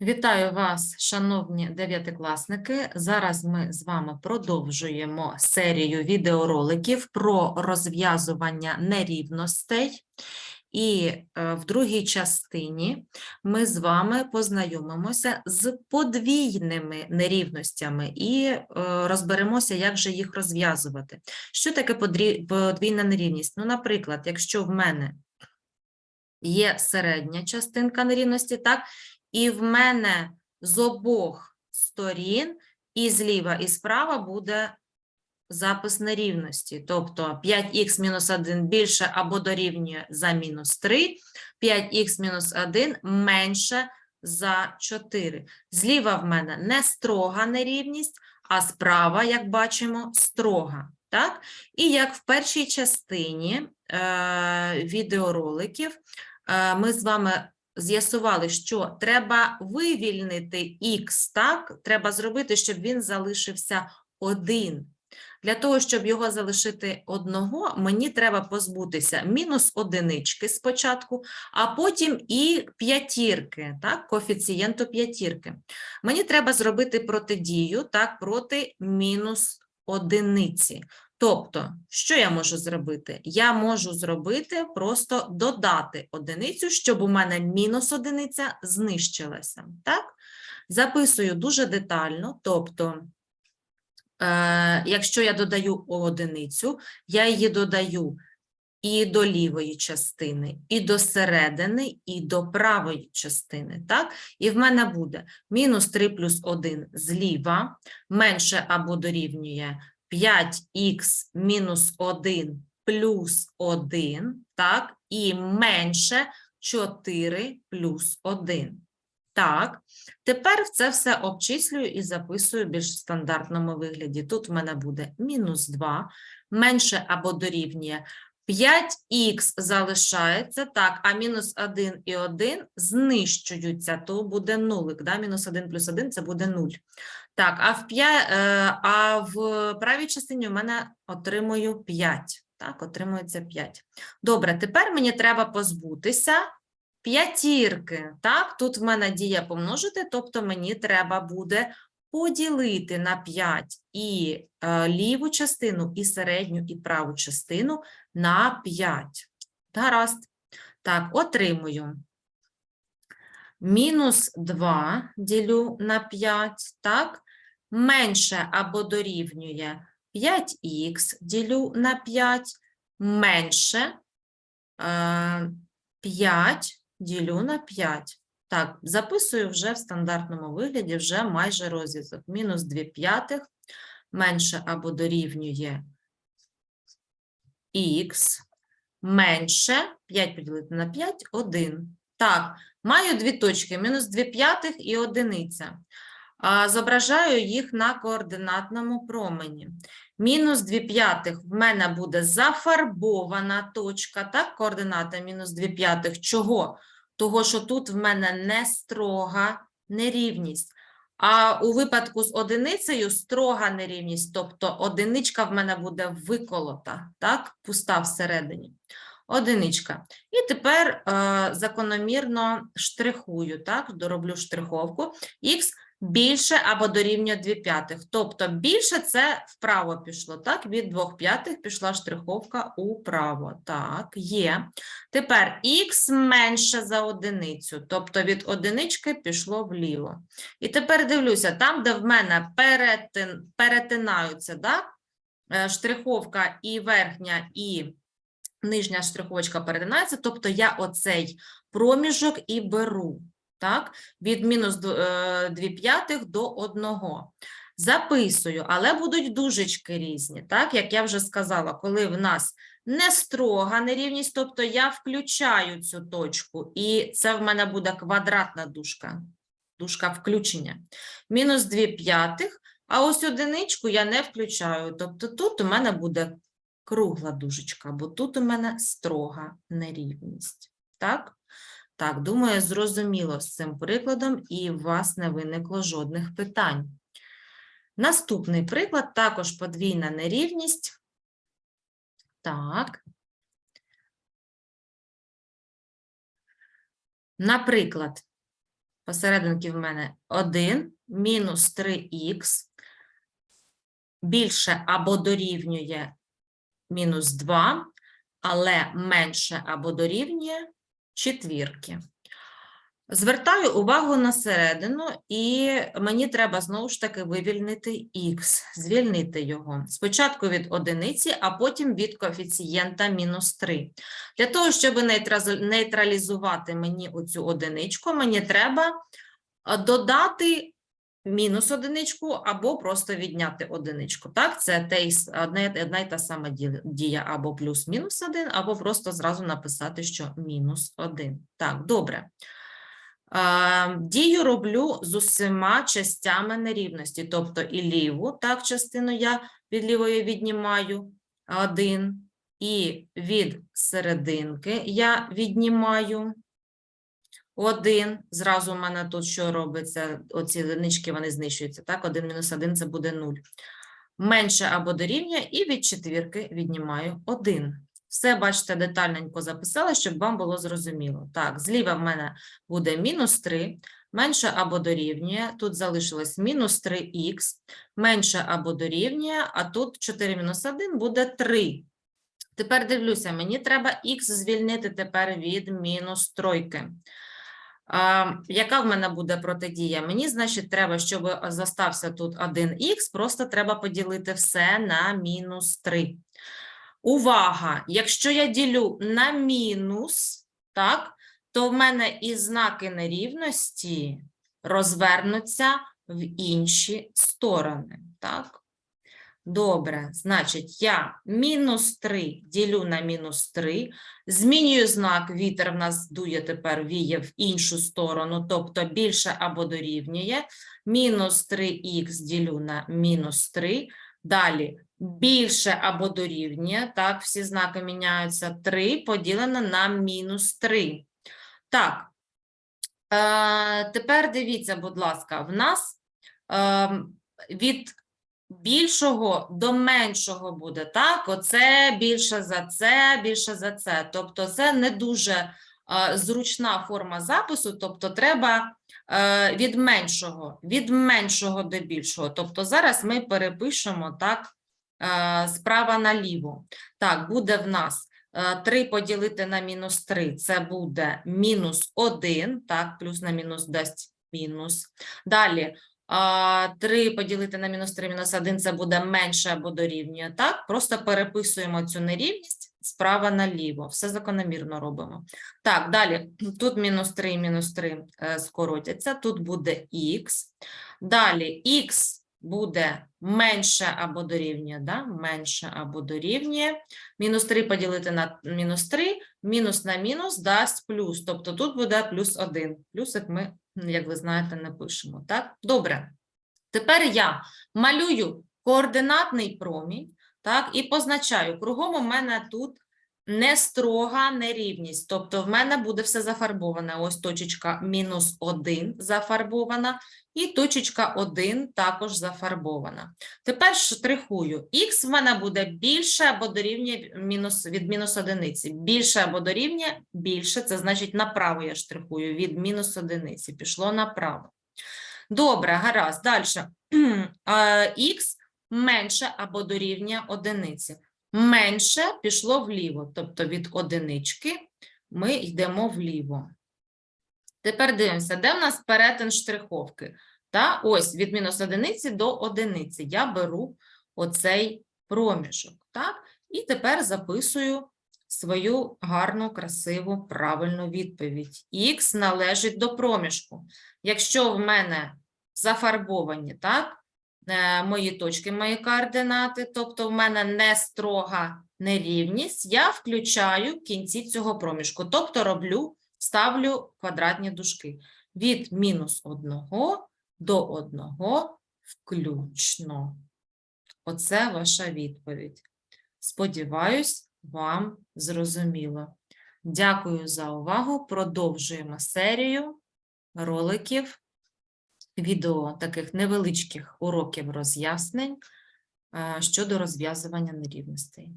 Вітаю вас, шановні дев'ятикласники. Зараз ми з вами продовжуємо серію відеороликів про розв'язування нерівностей. І е, в другій частині ми з вами познайомимося з подвійними нерівностями і е, розберемося, як же їх розв'язувати. Що таке подвійна нерівність? Ну, наприклад, якщо в мене є середня частинка нерівності, так, і в мене з обох сторін, і зліва, і справа буде запис нерівності. Тобто 5х мінус 1 більше або дорівнює за мінус 3, 5х мінус 1 менше за 4. Зліва в мене не строга нерівність, а справа, як бачимо, строга. Так? І як в першій частині е, відеороликів е, ми з вами з'ясували, що треба вивільнити х, так? Треба зробити, щоб він залишився один. Для того, щоб його залишити одного, мені треба позбутися мінус одинички спочатку, а потім і п'ятірки, так, коефіцієнту п'ятірки. Мені треба зробити протидію так, проти мінус одиниці. Тобто, що я можу зробити? Я можу зробити просто додати одиницю, щоб у мене мінус одиниця знищилася. Так? Записую дуже детально, тобто, е, якщо я додаю одиницю, я її додаю і до лівої частини, і до середини, і до правої частини. Так? І в мене буде мінус 3 плюс 1 зліва, менше або дорівнює 5х мінус 1 плюс 1, так, і менше 4 плюс 1. Так, тепер це все обчислюю і записую в більш стандартному вигляді. Тут в мене буде мінус 2, менше або дорівнює 5х залишається, так, а мінус 1 і 1 знищуються, то буде нулик, да? мінус 1 плюс 1 – це буде 0. Так, а в, п'я... е, а в правій частині у мене отримую 5. Так, отримується 5. Добре, тепер мені треба позбутися п'ятірки. Так, тут в мене дія помножити, тобто мені треба буде поділити на 5 і е, ліву частину, і середню, і праву частину на 5. Гаразд. Так, отримую. Мінус 2 ділю на 5, так? Менше або дорівнює 5х ділю на 5, менше е, 5 ділю на 5. Так, записую вже в стандартному вигляді, вже майже розв'язок. Мінус 2 п'ятих, менше або дорівнює х, менше 5 поділити на 5 – 1. Так, маю дві точки, мінус 2 п'ятих і одиниця. Зображаю їх на координатному промені. Мінус 2 п'ятих в мене буде зафарбована точка, так, координата мінус 2 п'ятих. Чого? Того, що тут в мене не строга нерівність. А у випадку з одиницею строга нерівність, тобто одиничка в мене буде виколота, так, пуста всередині. Одиничка. І тепер е, закономірно штрихую, так, дороблю штриховку. Х більше або дорівнює 2 п'ятих. Тобто більше це вправо пішло, так, від 2 п'ятих пішла штриховка управо. Так, є. Тепер х менше за одиницю, тобто від одинички пішло вліво. І тепер дивлюся, там, де в мене перетин, перетинаються, так, е, штриховка і верхня, і нижня штриховочка перетинається, тобто я оцей проміжок і беру, так, від мінус 2 п'ятих до 1. Записую, але будуть дужечки різні, так, як я вже сказала, коли в нас не строга нерівність, тобто я включаю цю точку, і це в мене буде квадратна дужка, дужка включення. Мінус 2 п'ятих, а ось одиничку я не включаю, тобто тут у мене буде кругла дужечка, бо тут у мене строга нерівність. Так? Так, думаю, зрозуміло з цим прикладом і у вас не виникло жодних питань. Наступний приклад також подвійна нерівність. Так. Наприклад, Посерединки в мене 1 мінус 3х більше або дорівнює мінус 2, але менше або дорівнює четвірки. Звертаю увагу на середину, і мені треба знову ж таки вивільнити х, звільнити його. Спочатку від одиниці, а потім від коефіцієнта мінус 3. Для того, щоб нейтралізувати мені оцю одиничку, мені треба додати мінус одиничку або просто відняти одиничку. Так, це те одне, одна й та сама дія або плюс-мінус 1, або просто зразу написати, що мінус 1. Так, добре. Дію роблю з усіма частями нерівності, тобто і ліву, так, частину я від лівої віднімаю 1, і від серединки я віднімаю 1. Зразу у мене тут що робиться? Оці одинички вони знищуються, так? 1 мінус 1 це буде 0. Менше або дорівнює, і від четвірки віднімаю 1. Все, бачите, детальненько записала, щоб вам було зрозуміло. Так, зліва в мене буде мінус 3, менше або дорівнює, тут залишилось мінус 3х, менше або дорівнює, а тут 4 мінус 1 буде 3. Тепер дивлюся, мені треба х звільнити тепер від мінус тройки. А, яка в мене буде протидія? Мені, значить, треба, щоб застався тут 1х, просто треба поділити все на мінус 3. Увага! Якщо я ділю на мінус, так, то в мене і знаки нерівності розвернуться в інші сторони. Так? Добре, значить, я мінус 3 ділю на мінус 3, змінюю знак, вітер в нас дує тепер віє в іншу сторону, тобто більше або дорівнює. Мінус 3х ділю на мінус 3. Далі більше або дорівнює, так, всі знаки міняються. 3 поділено на мінус 3. Так, е, тепер дивіться, будь ласка, в нас е, від більшого до меншого буде, так? Оце більше за це, більше за це. Тобто це не дуже е, зручна форма запису, тобто треба е, від меншого, від меншого до більшого. Тобто зараз ми перепишемо так е, справа наліво. Так, буде в нас 3 поділити на мінус 3, це буде мінус 1, так, плюс на мінус дасть мінус. Далі, 3 поділити на мінус 3 мінус 1, це буде менше або дорівнює, так? Просто переписуємо цю нерівність справа наліво, все закономірно робимо. Так, далі, тут мінус 3 мінус 3 е, скоротяться, тут буде х. Далі, х буде менше або дорівнює, да? менше або дорівнює. Мінус 3 поділити на мінус 3, мінус на мінус дасть плюс. Тобто тут буде плюс 1. Плюсик ми, як ви знаєте, не пишемо. Так? Добре. Тепер я малюю координатний промінь, так, і позначаю. Кругом у мене тут не строга нерівність. Тобто в мене буде все зафарбоване. Ось точечка мінус 1 зафарбована, і точечка 1 також зафарбована. Тепер штрихую. Х в мене буде більше або дорівнює мінус, від мінус одиниці. Більше або дорівнює більше, це значить направо я штрихую, від мінус одиниці. Пішло направо. Добре, гаразд. Далі. Х менше або дорівнює одиниці. Менше пішло вліво, тобто від одинички ми йдемо вліво. Тепер дивимося, де в нас перетин штриховки. Та ось від мінус одиниці до одиниці. Я беру оцей проміжок. Так? І тепер записую свою гарну, красиву, правильну відповідь. Х належить до проміжку. Якщо в мене зафарбовані, так? Е, Мої точки, мої координати, тобто в мене не строга нерівність, я включаю в кінці цього проміжку, тобто роблю ставлю квадратні дужки. Від мінус 1 до 1 включно. Оце ваша відповідь. Сподіваюсь, вам зрозуміло. Дякую за увагу. Продовжуємо серію роликів, відео таких невеличких уроків роз'яснень е, щодо розв'язування нерівностей.